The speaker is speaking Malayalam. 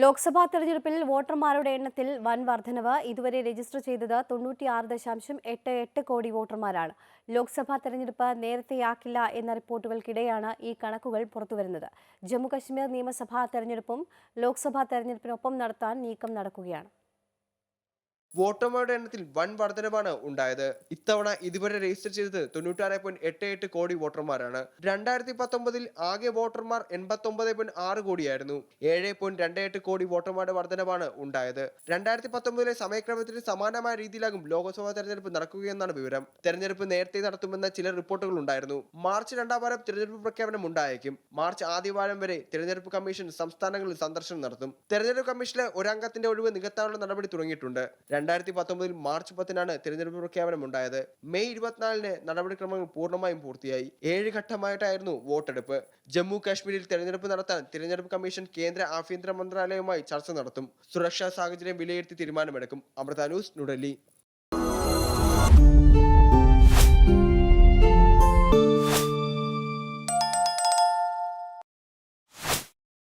ലോക്സഭാ തെരഞ്ഞെടുപ്പിൽ വോട്ടർമാരുടെ എണ്ണത്തിൽ വൻ വർധനവ് ഇതുവരെ രജിസ്റ്റർ ചെയ്തത് തൊണ്ണൂറ്റിയാറ് ദശാംശം എട്ട് എട്ട് കോടി വോട്ടർമാരാണ്. ലോക്സഭാ തെരഞ്ഞെടുപ്പ് നേരത്തെയാക്കില്ല എന്ന റിപ്പോർട്ടുകൾക്കിടെയാണ് ഈ കണക്കുകൾ പുറത്തുവരുന്നത്. ജമ്മുകശ്മീർ നിയമസഭാ തെരഞ്ഞെടുപ്പും ലോക്സഭാ തെരഞ്ഞെടുപ്പിനൊപ്പം നടത്താൻ നീക്കം നടക്കുകയാണ്. വോട്ടർമാരുടെ എണ്ണത്തിൽ വൻ വർധനവാണ് ഉണ്ടായത്. ഇത്തവണ ഇതുവരെ രജിസ്റ്റർ ചെയ്തത് തൊണ്ണൂറ്റാറ് പോയിന്റ് എട്ട് എട്ട് കോടി വോട്ടർമാരാണ്. രണ്ടായിരത്തി പത്തൊമ്പതിൽ ആകെ വോട്ടർമാർ എൺപത്തി ഒമ്പത് പോയിന്റ് ആറ് കോടിയായിരുന്നു. ഏഴ് പോയിന്റ് രണ്ട് എട്ട് കോടി വോട്ടർമാരുടെ വർധനവാണ് ഉണ്ടായത്. രണ്ടായിരത്തി പത്തൊമ്പതിലെ സമയക്രമത്തിന് സമാനമായ രീതിയിലാകും ലോക്സഭാ തെരഞ്ഞെടുപ്പ് നടക്കുകയെന്നാണ് വിവരം. തെരഞ്ഞെടുപ്പ് നേരത്തെ നടത്തുമെന്ന ചില റിപ്പോർട്ടുകൾ ഉണ്ടായിരുന്നു. മാർച്ച് രണ്ടാം വാരം തിരഞ്ഞെടുപ്പ് പ്രഖ്യാപനം ഉണ്ടായേക്കും. മാർച്ച് ആദ്യവാരം വരെ തിരഞ്ഞെടുപ്പ് കമ്മീഷൻ സംസ്ഥാനങ്ങളിൽ സന്ദർശനം നടത്തും. തെരഞ്ഞെടുപ്പ് കമ്മീഷനിലെ ഒരംഗത്തിന്റെ ഒഴിവ് നികത്താനുള്ള നടപടി തുടങ്ങിയിട്ടുണ്ട്. രണ്ടായിരത്തി പത്തൊമ്പതിൽ മാർച്ച് പത്തിനാണ് തിരഞ്ഞെടുപ്പ് പ്രഖ്യാപനം ഉണ്ടായത് മെയ് ഇരുപത്തിനാലിന് നടപടിക്രമങ്ങൾ പൂർണമായും പൂർത്തിയായി. ഏഴ് ഘട്ടമായിട്ടായിരുന്നു വോട്ടെടുപ്പ്. ജമ്മു കാശ്മീരിൽ തെരഞ്ഞെടുപ്പ് നടത്താൻ തിരഞ്ഞെടുപ്പ് കമ്മീഷൻ കേന്ദ്ര ആഭ്യന്തര മന്ത്രാലയവുമായി ചർച്ച നടത്തും. സുരക്ഷാ സാഹചര്യം വിലയിരുത്തി തീരുമാനമെടുക്കും. അമൃത ന്യൂസ് ന്യൂഡൽഹി.